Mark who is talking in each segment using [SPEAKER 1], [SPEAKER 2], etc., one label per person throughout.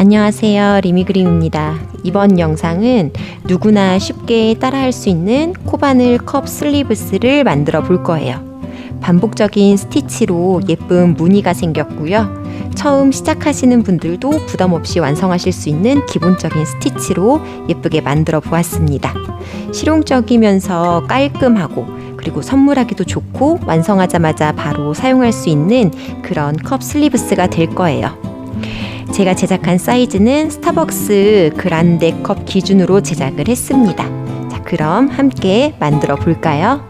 [SPEAKER 1] 안녕하세요. 리미그림입니다. 이번 영상은 누구나 쉽게 따라할 수 있는 코바늘 컵 슬리브스를 만들어 볼 거예요. 반복적인 스티치로 예쁜 무늬가 생겼고요. 처음 시작하시는 분들도 부담 없이 완성하실 수 있는 기본적인 스티치로 예쁘게 만들어 보았습니다. 실용적이면서 깔끔하고 그리고 선물하기도 좋고 완성하자마자 바로 사용할 수 있는 그런 컵 슬리브스가 될 거예요. 제가 제작한 사이즈는 스타벅스 그란데 컵 기준으로 제작을 했습니다. 자, 그럼 함께 만들어 볼까요?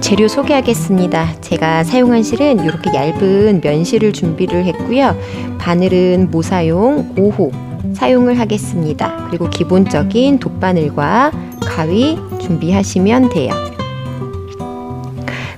[SPEAKER 1] 재료 소개하겠습니다. 제가 사용한 실은 이렇게 얇은 면실을 준비를 했고요. 바늘은 모사용 5호 사용을 하겠습니다. 그리고 기본적인 돗바늘과 가위 준비하시면 돼요.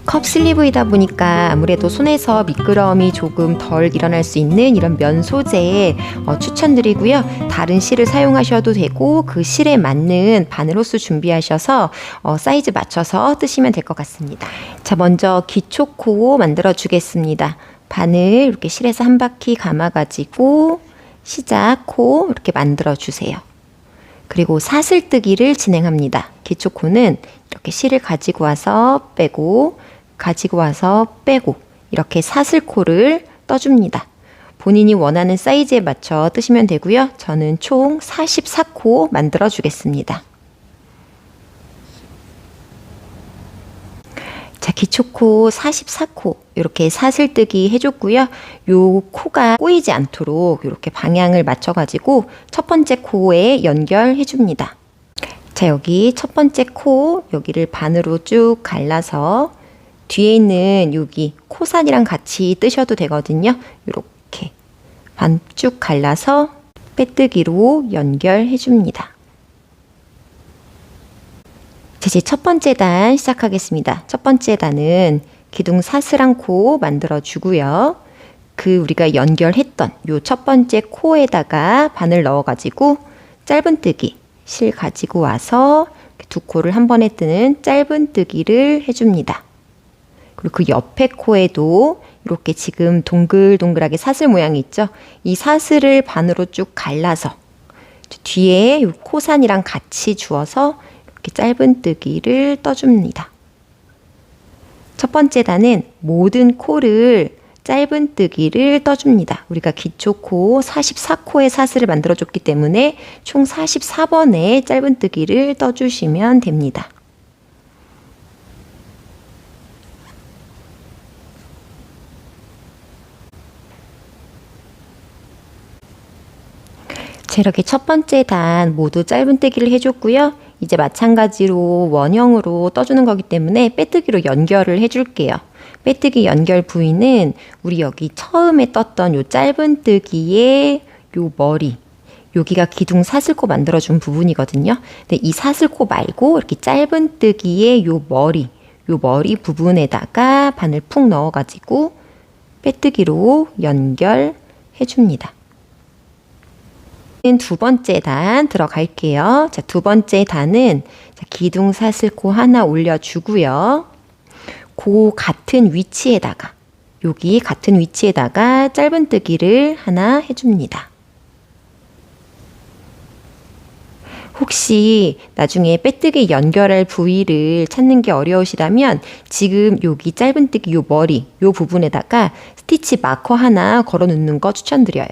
[SPEAKER 1] 컵 슬리브이다 보니까 아무래도 손에서 미끄러움이 조금 덜 일어날 수 있는 이런 면 소재 어, 추천드리고요. 다른 실을 사용하셔도 되고 그 실에 맞는 바늘 호스 준비하셔서 어, 사이즈 맞춰서 뜨시면 될 것 같습니다. 자, 먼저 기초 코 만들어 주겠습니다. 바늘 이렇게 실에서 한 바퀴 감아 가지고 시작 코 이렇게 만들어 주세요. 그리고 사슬뜨기를 진행합니다. 기초 코는 이렇게 실을 가지고 와서 빼고 가지고 와서 빼고 이렇게 사슬코를 떠줍니다. 본인이 원하는 사이즈에 맞춰 뜨시면 되고요. 저는 총 44코 만들어 주겠습니다. 자, 기초코 44코 이렇게 사슬뜨기 해줬고요. 요 코가 꼬이지 않도록 이렇게 방향을 맞춰가지고 첫 번째 코에 연결해 줍니다. 자, 여기 첫 번째 코 여기를 반으로 쭉 갈라서 뒤에 있는 여기 코산이랑 같이 뜨셔도 되거든요. 이렇게 반쭉 갈라서 빼뜨기로 연결해 줍니다. 이제 첫 번째 단 시작하겠습니다. 첫 번째 단은 기둥 사슬한 코 만들어 주고요. 그 우리가 연결했던 요 첫 번째 코에다가 바늘 넣어 가지고 짧은뜨기 실 가지고 와서 두 코를 한 번에 뜨는 짧은뜨기를 해 줍니다. 그리고 그 옆에 코에도 이렇게 지금 동글동글하게 사슬 모양이 있죠? 이 사슬을 반으로 쭉 갈라서 뒤에 코산이랑 같이 주어서 이렇게 짧은뜨기를 떠줍니다. 첫 번째 단은 모든 코를 짧은뜨기를 떠줍니다. 우리가 기초코 44코의 사슬을 만들어줬기 때문에 총 44번의 짧은뜨기를 떠주시면 됩니다. 자, 이렇게 첫 번째 단 모두 짧은뜨기를 해줬고요. 이제 마찬가지로 원형으로 떠주는 거기 때문에 빼뜨기로 연결을 해줄게요. 빼뜨기 연결 부위는 우리 여기 처음에 떴던 요 짧은뜨기의 요 머리, 여기가 기둥 사슬코 만들어준 부분이거든요. 근데 이 사슬코 말고 이렇게 짧은뜨기의 요 머리, 요 머리 부분에다가 바늘 푹 넣어가지고 빼뜨기로 연결해 줍니다. 두 번째 단 들어갈게요. 자, 두 번째 단은 기둥 사슬코 하나 올려주고요. 그 같은 위치에다가 여기 같은 위치에다가 짧은뜨기를 하나 해줍니다. 혹시 나중에 빼뜨기 연결할 부위를 찾는 게 어려우시다면 지금 여기 짧은뜨기 요 머리 요 부분에다가 스티치 마커 하나 걸어 놓는 거 추천드려요.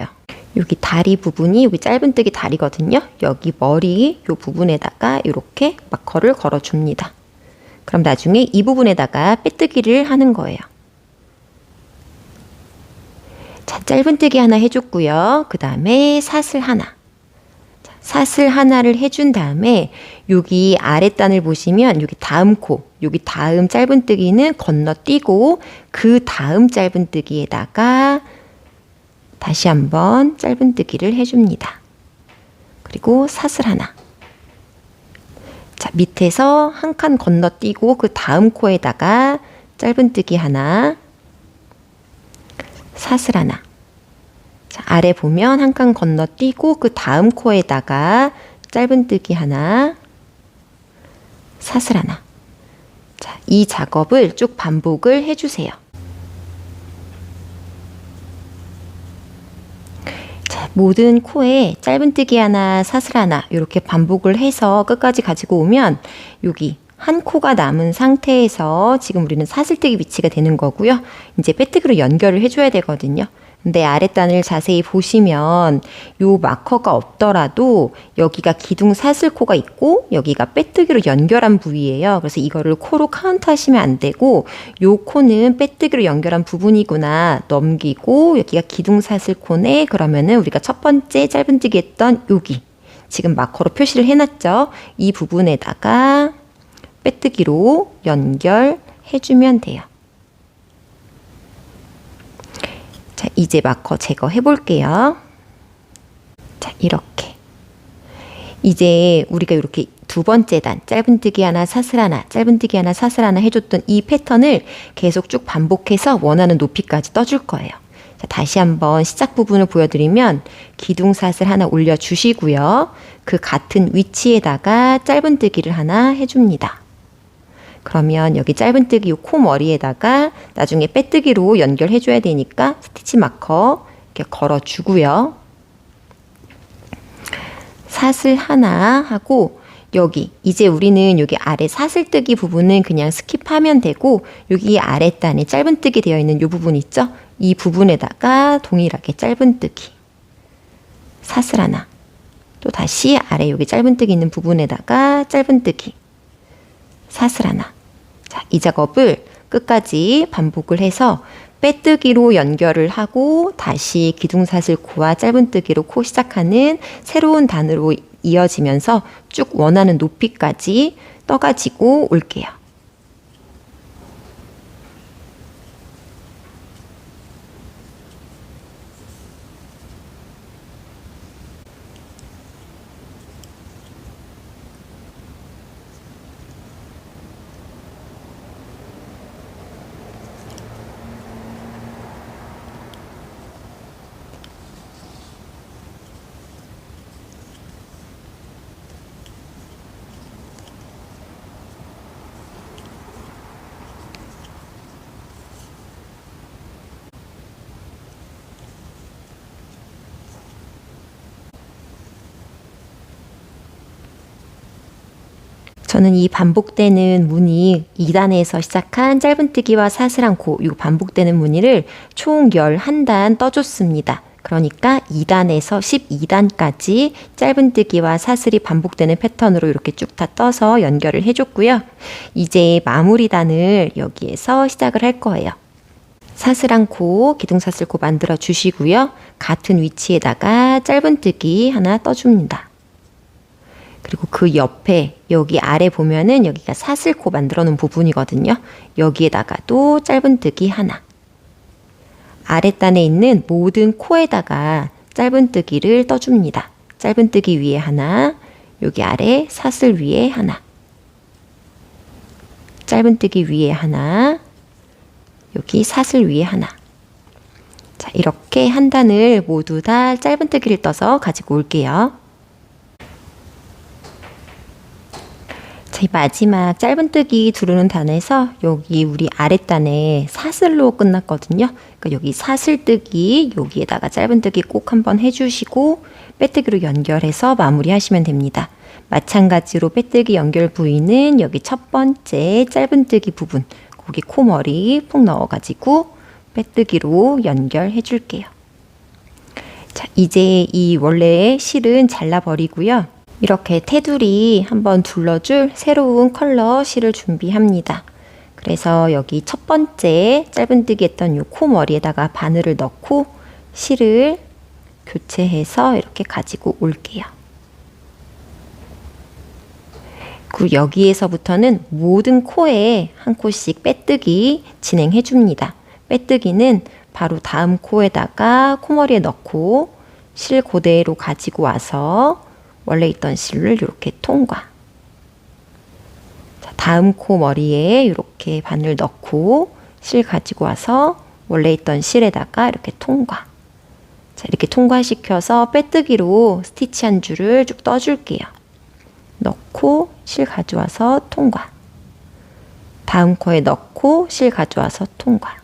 [SPEAKER 1] 여기 다리 부분이 여기 짧은뜨기 다리거든요. 여기 머리 요 부분에다가 이렇게 마커를 걸어 줍니다. 그럼 나중에 이 부분에다가 빼뜨기를 하는 거예요. 자, 짧은뜨기 하나 해줬고요. 그 다음에 사슬 하나. 자, 사슬 하나를 해준 다음에 여기 아랫단을 보시면 여기 다음 코, 여기 다음 짧은뜨기는 건너뛰고 그 다음 짧은뜨기에다가 다시 한번 짧은뜨기를 해줍니다. 그리고 사슬 하나. 자, 밑에서 한 칸 건너뛰고 그 다음 코에다가 짧은뜨기 하나, 사슬 하나. 자, 아래 보면 한 칸 건너뛰고 그 다음 코에다가 짧은뜨기 하나, 사슬 하나. 자, 이 작업을 쭉 반복을 해주세요. 모든 코에 짧은뜨기 하나, 사슬 하나 이렇게 반복을 해서 끝까지 가지고 오면 여기 한 코가 남은 상태에서 지금 우리는 사슬뜨기 위치가 되는 거고요. 이제 빼뜨기로 연결을 해줘야 되거든요. 근데 아랫단을 자세히 보시면 요 마커가 없더라도 여기가 기둥 사슬코가 있고 여기가 빼뜨기로 연결한 부위예요. 그래서 이거를 코로 카운트 하시면 안 되고 요 코는 빼뜨기로 연결한 부분이구나 넘기고 여기가 기둥 사슬코네 그러면은 우리가 첫 번째 짧은뜨기 했던 여기 지금 마커로 표시를 해놨죠. 이 부분에다가 빼뜨기로 연결해주면 돼요. 자, 이제 마커 제거해 볼게요. 자, 이렇게. 이제 우리가 이렇게 두 번째 단, 짧은뜨기 하나, 사슬 하나, 짧은뜨기 하나, 사슬 하나 해줬던 이 패턴을 계속 쭉 반복해서 원하는 높이까지 떠줄 거예요. 자, 다시 한번 시작 부분을 보여드리면 기둥사슬 하나 올려주시고요. 그 같은 위치에다가 짧은뜨기를 하나 해줍니다. 그러면 여기 짧은뜨기 코 머리에다가 나중에 빼뜨기로 연결해 줘야 되니까 스티치 마커 이렇게 걸어 주고요. 사슬 하나 하고 여기 이제 우리는 여기 아래 사슬뜨기 부분은 그냥 스킵하면 되고 여기 아랫단에 짧은뜨기 되어 있는 이 부분 있죠? 이 부분에다가 동일하게 짧은뜨기 사슬 하나 또 다시 아래 여기 짧은뜨기 있는 부분에다가 짧은뜨기 사슬 하나 자, 이 작업을 끝까지 반복을 해서 빼뜨기로 연결을 하고 다시 기둥사슬코와 짧은뜨기로 코 시작하는 새로운 단으로 이어지면서 쭉 원하는 높이까지 떠가지고 올게요. 저는 이 반복되는 무늬 2단에서 시작한 짧은뜨기와 사슬한 코, 이 반복되는 무늬를 총 11단 떠줬습니다. 그러니까 2단에서 12단까지 짧은뜨기와 사슬이 반복되는 패턴으로 이렇게 쭉 다 떠서 연결을 해줬고요. 이제 마무리단을 여기에서 시작을 할 거예요. 사슬한 코, 기둥사슬 코 만들어 주시고요. 같은 위치에다가 짧은뜨기 하나 떠줍니다. 그리고 그 옆에 여기 아래 보면은 여기가 사슬코 만들어 놓은 부분이거든요. 여기에다가도 짧은뜨기 하나. 아랫단에 있는 모든 코에다가 짧은뜨기를 떠줍니다. 짧은뜨기 위에 하나, 여기 아래 사슬 위에 하나. 짧은뜨기 위에 하나, 여기 사슬 위에 하나. 자, 이렇게 한 단을 모두 다 짧은뜨기를 떠서 가지고 올게요. 제 마지막 짧은뜨기 두르는 단에서 여기 우리 아랫단에 사슬로 끝났거든요. 그러니까 여기 사슬뜨기 여기에다가 짧은뜨기 꼭 한번 해주시고 빼뜨기로 연결해서 마무리하시면 됩니다. 마찬가지로 빼뜨기 연결 부위는 여기 첫 번째 짧은뜨기 부분 거기 코머리 푹 넣어가지고 빼뜨기로 연결해 줄게요. 자, 이제 이 원래 실은 잘라버리고요. 이렇게 테두리 한번 둘러줄 새로운 컬러 실을 준비합니다. 그래서 여기 첫 번째 짧은뜨기 했던 요 코 머리에다가 바늘을 넣고 실을 교체해서 이렇게 가지고 올게요. 그리고 여기에서부터는 모든 코에 한 코씩 빼뜨기 진행해 줍니다. 빼뜨기는 바로 다음 코에다가 코머리에 넣고 실 그대로 가지고 와서 원래 있던 실을 이렇게 통과. 자, 다음 코 머리에 이렇게 바늘 넣고 실 가지고 와서 원래 있던 실에다가 이렇게 통과. 자, 이렇게 통과시켜서 빼뜨기로 스티치 한 줄을 쭉 떠줄게요. 넣고 실 가져와서 통과. 다음 코에 넣고 실 가져와서 통과.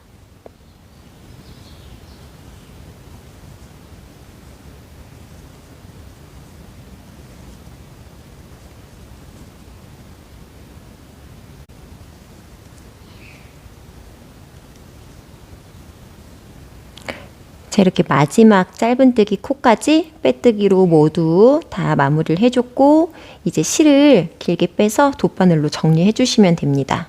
[SPEAKER 1] 자, 이렇게 마지막 짧은뜨기 코까지 빼뜨기로 모두 다 마무리를 해줬고, 이제 실을 길게 빼서 돗바늘로 정리해 주시면 됩니다.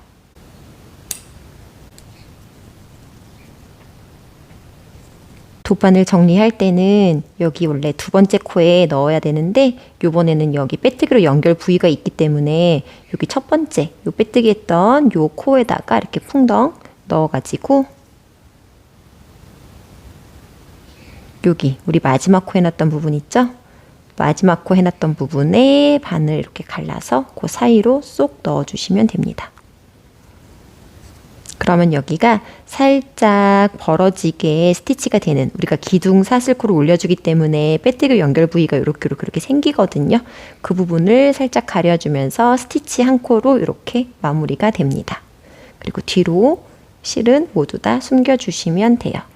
[SPEAKER 1] 돗바늘 정리할 때는 여기 원래 두 번째 코에 넣어야 되는데 요번에는 여기 빼뜨기로 연결 부위가 있기 때문에 여기 첫 번째 요 빼뜨기 했던 요 코에다가 이렇게 풍덩 넣어가지고 여기 우리 마지막 코 해놨던 부분 있죠? 마지막 코 해놨던 부분에 바늘 이렇게 갈라서 그 사이로 쏙 넣어주시면 됩니다. 그러면 여기가 살짝 벌어지게 스티치가 되는 우리가 기둥 사슬코를 올려주기 때문에 빼뜨기 연결 부위가 이렇게 이렇게 이렇게 생기거든요. 그 부분을 살짝 가려주면서 스티치 한 코로 이렇게 마무리가 됩니다. 그리고 뒤로 실은 모두 다 숨겨주시면 돼요.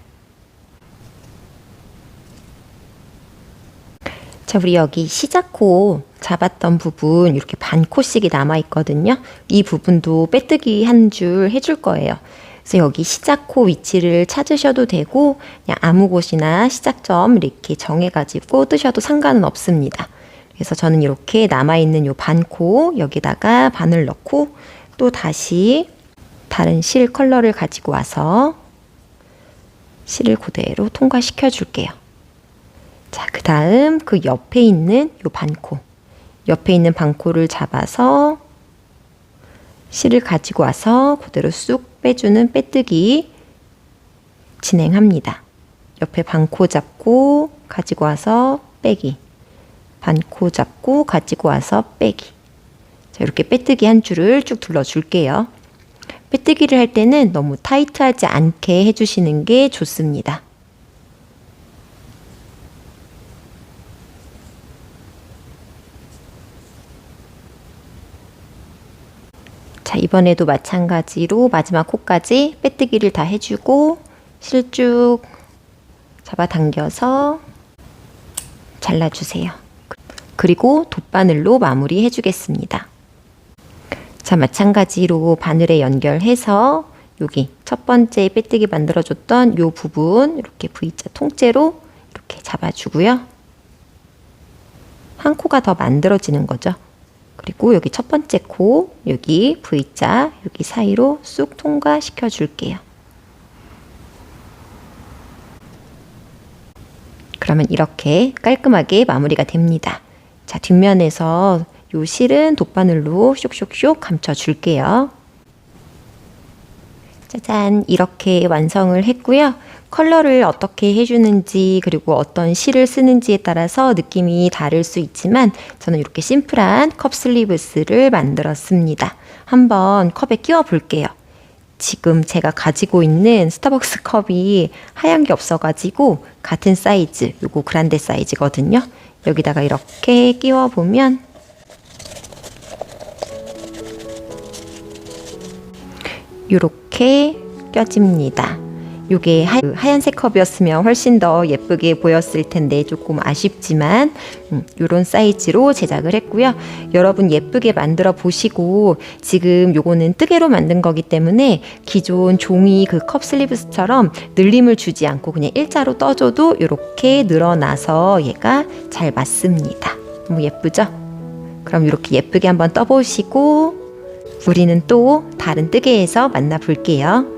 [SPEAKER 1] 자, 우리 여기 시작코 잡았던 부분 이렇게 반 코씩이 남아 있거든요. 이 부분도 빼뜨기 한 줄 해줄 거예요. 그래서 여기 시작코 위치를 찾으셔도 되고 그냥 아무 곳이나 시작점 이렇게 정해가지고 뜨셔도 상관은 없습니다. 그래서 저는 이렇게 남아있는 요 반코 여기다가 바늘 넣고 또 다시 다른 실 컬러를 가지고 와서 실을 그대로 통과시켜 줄게요. 자, 그 다음 그 옆에 있는 요 반코. 옆에 있는 반코를 잡아서 실을 가지고 와서 그대로 쑥 빼주는 빼뜨기 진행합니다. 옆에 반코 잡고 가지고 와서 빼기. 반코 잡고 가지고 와서 빼기. 자, 이렇게 빼뜨기 한 줄을 쭉 둘러줄게요. 빼뜨기를 할 때는 너무 타이트하지 않게 해주시는 게 좋습니다. 자, 이번에도 마찬가지로 마지막 코까지 빼뜨기를 다 해주고 실쭉 잡아당겨서 잘라주세요. 그리고 돗바늘로 마무리 해주겠습니다. 자, 마찬가지로 바늘에 연결해서 여기 첫 번째 빼뜨기 만들어줬던 요 부분 이렇게 V자 통째로 이렇게 잡아주고요. 한 코가 더 만들어지는 거죠. 그리고 여기 첫 번째 코, 여기 V자, 여기 사이로 쑥 통과시켜 줄게요. 그러면 이렇게 깔끔하게 마무리가 됩니다. 자, 뒷면에서 요 실은 돗바늘로 쇽쇽쇽 감춰 줄게요. 짜잔, 이렇게 완성을 했고요. 컬러를 어떻게 해주는지 그리고 어떤 실을 쓰는지에 따라서 느낌이 다를 수 있지만 저는 이렇게 심플한 컵 슬리브스를 만들었습니다. 한번 컵에 끼워 볼게요. 지금 제가 가지고 있는 스타벅스 컵이 하얀 게 없어가지고 같은 사이즈, 요거 그란데 사이즈거든요. 여기다가 이렇게 끼워 보면 이렇게 껴집니다. 요게 하, 하얀색 컵이었으면 훨씬 더 예쁘게 보였을 텐데 조금 아쉽지만 음, 요런 사이즈로 제작을 했고요. 여러분 예쁘게 만들어 보시고 지금 요거는 뜨개로 만든 거기 때문에 기존 종이 그 컵 슬리브스처럼 늘림을 주지 않고 그냥 일자로 떠줘도 이렇게 늘어나서 얘가 잘 맞습니다. 너무 예쁘죠? 그럼 이렇게 예쁘게 한번 떠보시고 우리는 또 다른 뜨개에서 만나 볼게요.